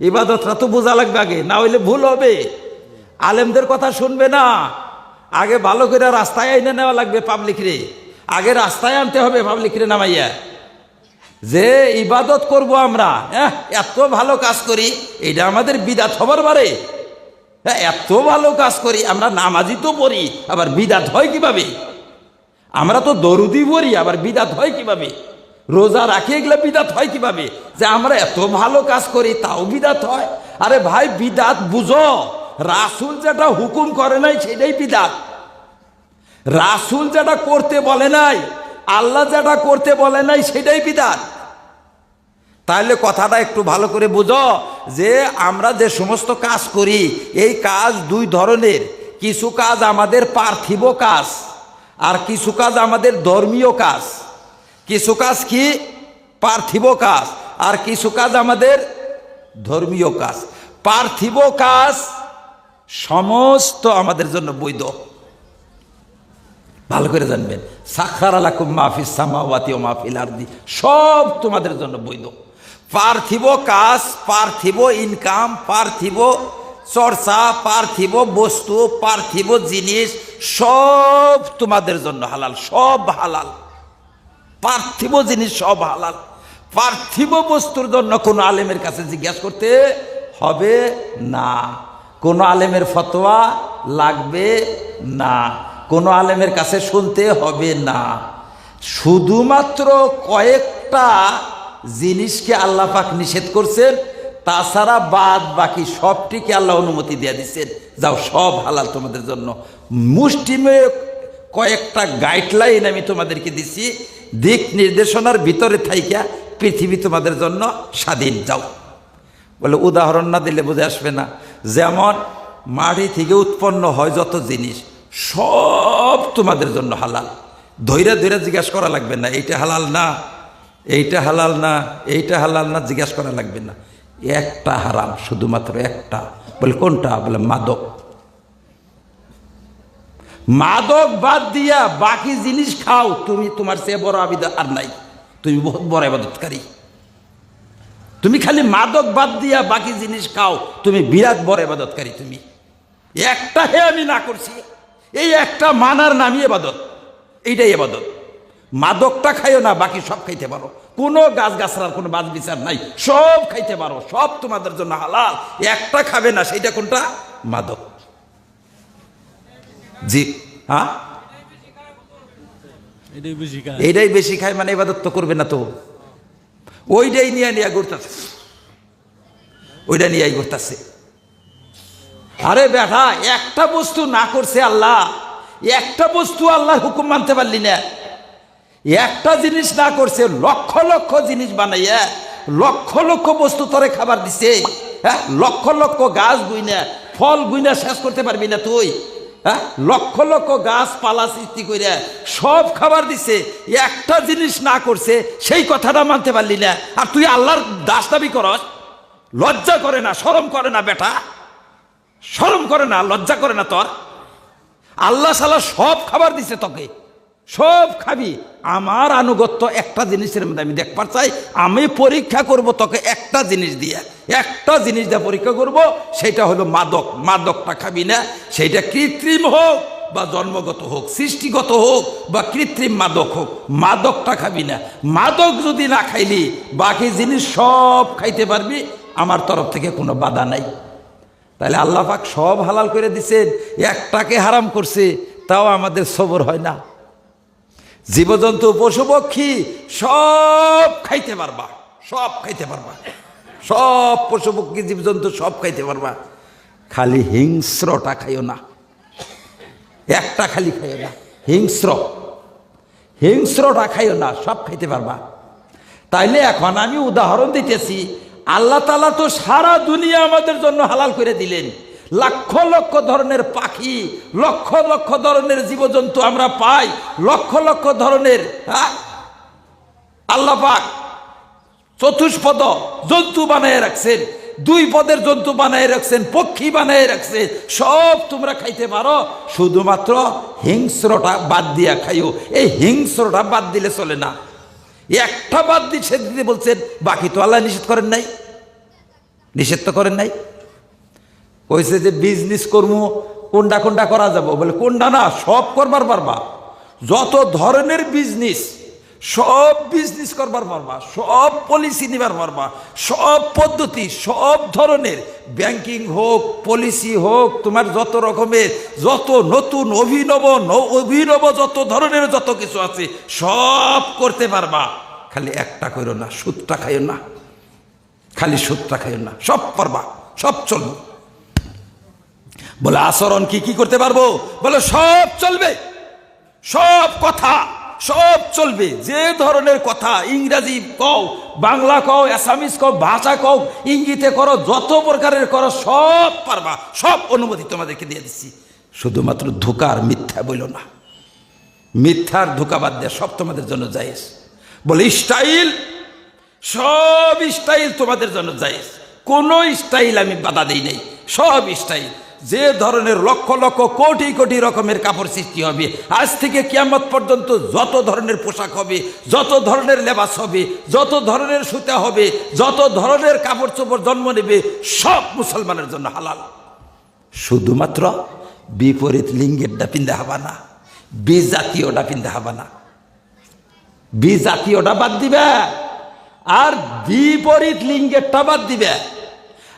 ইবাদতটা তো বোঝা লাগবে আগে, না হইলে ভুল হবে। আলেমদের কথা শুনবে না। আগে ভালো করে রাস্তায় এনে নেওয়া লাগবে পাবলিক রে আগে রাস্তায় আনতে হবে পাবলিক রে নামাইয়া। যে ইবাদত করব আমরা হ্যাঁ এত ভালো কাজ করি এটা আমাদের বিদাত হবার পারে হ্যাঁ এত ভালো কাজ করি, আমরা নামাজি তো পড়ি, আবার বিদাত হয় কীভাবে? আমরা তো দরুদি পড়ি, আবার বিদাত হয় কীভাবে? রোজা রাখি, এগুলো বিদাত হয় কীভাবে? যে আমরা এত ভালো কাজ করি, তাও বিদাত হয়। আরে ভাই, বিদাত বুঝো, রাসুল যেটা হুকুম করে নাই, সেটাই বিদাত। রাসুল যেটা করতে বলে নাই, আল্লাহ যেটা করতে বলে নাই, সেটাই বিদাত। তাহলে কথাটা একটু ভালো করে বুঝো, যে আমরা যে সমস্ত কাজ করি, এই কাজ দুই ধরনের। কিছু কাজ আমাদের পার্থিব কাজ, আর কিছু কাজ আমাদের ধর্মীয় কাজ। কিছু কাজ কি? পার্থিব কাজ। আর কিছু কাজ আমাদের ধর্মীয় কাজ। পার্থিব কাজ সমস্ত আমাদের জন্য বৈধ। ভালো করে জানবেন। সাক্ষার আলাকুম মাহফিস সামাওয়াতি ও মাহফিল আরদি। সব তোমাদের জন্য বৈধ। পার্থিব কাজ, পার্থিব ইনকাম, পার্থিব চর্চা, পার্থিব বস্তু, পার্থিব জিনিস, সব তোমাদের জন্য হালাল, সব হালাল। পার্থিব জিনিস সব হালাল। পার্থিব বস্তুর জন্য কোনো আলেমের কাছে জিজ্ঞাসা করতে হবে না। কোনো আলেমের ফতোয়া লাগবে না। কোনো আলেমের কাছে শুনতে হবে না। শুধুমাত্র কয়েকটা জিনিসকে আল্লাহ পাক নিষেধ করছেন, তাছাড়া বাদ বাকি সবটিকে আল্লাহ অনুমতি দিয়ে দিচ্ছেন। যাও, সব হালাল তোমাদের জন্য। মুষ্টিমে কয়েকটা গাইডলাইন আমি তোমাদেরকে দিছি। দিক নির্দেশনার ভিতরে থাইকা পৃথিবী তোমাদের জন্য স্বাধীন, যাও। বলে উদাহরণ না দিলে বুঝে আসবে না। যেমন মাটি থেকে উৎপন্ন হয় যত জিনিস, সব তোমাদের জন্য হালাল। ধৈরা ধৈরা জিজ্ঞাসা করা লাগবে না, এইটা হালাল না, এইটা হালাল না, এইটা হালাল না, জিজ্ঞাসা করা লাগবে না। একটা হারাম, শুধুমাত্র একটা। বলে কোনটা? বলে মাদক। মাদক বাদ দিয়া বাকি জিনিস খাও, তুমি তোমার সে বড় আবিদা আর নাই। তুমি বহুত বড় আবাদতকারী তুমি খালি মাদক বাদ দিয়া বাকি জিনিস খাও, তুমি বিরাট বড় এবাদতকারী তুমি। একটা হে আমি না করছি, এই একটা মানার নামই এবাদত এইটাই এবাদত মাদকটা খাইও না, বাকি সব খাইতে পারো। কোনো গাছ গাছড়ার কোনো বাজ বিচার নাই, সব খাইতে পারো, সব তোমাদের জন্য হালাল। একটা খাবে না, সেইটা কোনটা? মাদক। জি। হ্যাঁ এটাই বেশি খায়। মানে এবাদত তো করবে না তো। ওইটাই নিয়ে নিয়ে ঘুরতেছে। ওইটা নিয়ে ঘুরতেছে। আরে বেটা একটা বস্তু না করছে আল্লাহ একটা বস্তু আল্লাহর হুকুম মানতে পারলি না। একটা জিনিস না করছে লক্ষ লক্ষ জিনিস বানাইয়া লক্ষ লক্ষ বস্তু তরে খাবার দিছে। হ্যাঁ লক্ষ লক্ষ গাছ গুইনা ফল গুইনা শেষ করতে পারবি না তুই। হ্যাঁ? লক্ষ লক্ষ গাছপালা সৃষ্টি করে সব খাবার দিছে, একটা জিনিস না করছে, সেই কথাটা মানতে পারলি না। আর তুই আল্লাহর দাস দাবি করস, লজ্জা করে না সরম করে না বেটা। সরম করে না, লজ্জা করে না তোর। আল্লাহ সালা সব খাবার দিছে তোকে। সব খাবি। আমার আনুগত্য একটা জিনিসের মধ্যে আমি দেখবার চাই, আমি পরীক্ষা করব তোকে একটা জিনিস দিয়ে। একটা জিনিস দিয়ে পরীক্ষা করব, সেটা হলো মাদক। মাদকটা খাবি না সেইটা কৃত্রিম হোক বা জন্মগত হোক, সৃষ্টিগত হোক বা কৃত্রিম মাদক হোক, মাদকটা খাবি না। মাদক যদি না খাইলি, বাকি জিনিস সব খাইতে পারবি, আমার তরফ থেকে কোনো বাধা নাই। তাহলে আল্লাহ পাক সব হালাল করে দিছেন, একটাকে হারাম করছে, তাও আমাদের সবর হয় না। জীবজন্তু, পশু, পক্ষী, সব খাইতে পারবা। সব খাইতে পারবা। সব পশু, পক্ষী, জীবজন্তু সব খাইতে পারবা। খালি হিংস্রটা খাইও না। একটা খালি খাইও না। হিংস্র। হিংস্রটা খাইও না, সব খাইতে পারবা। তাইলে এখন আমি উদাহরণ দিতেছি, আল্লাহ তালা তো সারা দুনিয়া আমাদের জন্য হালাল করে দিলেন। লক্ষ লক্ষ ধরনের পাখি, লক্ষ লক্ষ ধরনের জীবজন্তু আমরা পাই, লক্ষ লক্ষ ধরনের হ্যাঁ আল্লাহ পাক চতুষ্পদ জন্তু বানায় রাখছেন, দুই পদের জন্তু বানায় রাখছেন, পক্ষী বানায় রাখছেন, সব তোমরা খাইতে পারো, শুধুমাত্র হিংস্রটা বাদ দিয়া খাইও, এই হিংস্রটা বাদ দিলে চলে না। একটা বাদ দিচ্ছে দিতে বলছেন, বাকি তো আল্লাহ নিষেধ করেন নাই। নিষেধ তো করেন নাই। কইছে যে বিজনেস করব কোনটা কোনটা করা যাব? বলে কোনটা না, সব করবার পারবা। যত ধরনের বিজনেস সব বিজনেস করবার পারবা, সব পলিসি নিবার পারবা, সব পদ্ধতি, সব ধরনের ব্যাংকিং হোক পলিসি হোক, তোমার যত রকমের, যত নতুন অভিনব অভিনব যত ধরনের যত কিছু আছে, সব করতে পারবা। খালি একটা করো না, সুদটা খাইও না। খালি সুদটা খাইও না, সব পারবা, সব চলবে। বলে, আচরণ কি কি করতে পারব? বলে, সব চলবে। সব কথা, সব চলবে। যে ধরনের কথা ইংরাজি কও, বাংলা কও অ্যাসামিস কও, ভাষা কও, ইঙ্গিতে করো, যত প্রকারের করো, সব পারবা। সব অনুমতি তোমাদেরকে দিয়ে দিচ্ছি। শুধুমাত্র ধোকার মিথ্যা বইল না। মিথ্যার ধোকাবাদ দেওয়া সব তোমাদের জন্য যাইস বলে, স্টাইল, সব স্টাইল তোমাদের জন্য যাইজ কোনো স্টাইল আমি বাধা দিই নাই। সব স্টাইল। যে ধরনের লক্ষ লক্ষ কোটি কোটি রকমের কাপড় সৃষ্টি হবে, আজ থেকে কিয়ামত পর্যন্ত যত ধরনের পোশাক হবে, যত ধরনের লেবাস হবে, যত ধরনের সুতা হবে, যত ধরনের কাপড় চোপড় জন্ম নেবে, সব মুসলমানের জন্য হালাল। শুধুমাত্র বিপরীত লিঙ্গেরটা পিন্ধা হবা না বিজাতীয়টা পিন্ধা হবা না। বিজাতীয়টা বাদ দিবে, আর বিপরীত লিঙ্গেরটা বাদ দিবে।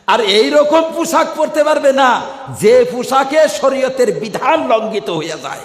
আর এই রকম পোশাক পরতে পারবে না যে পোশাকে শরীয়তের বিধান লঙ্ঘিত হইয়া যায়।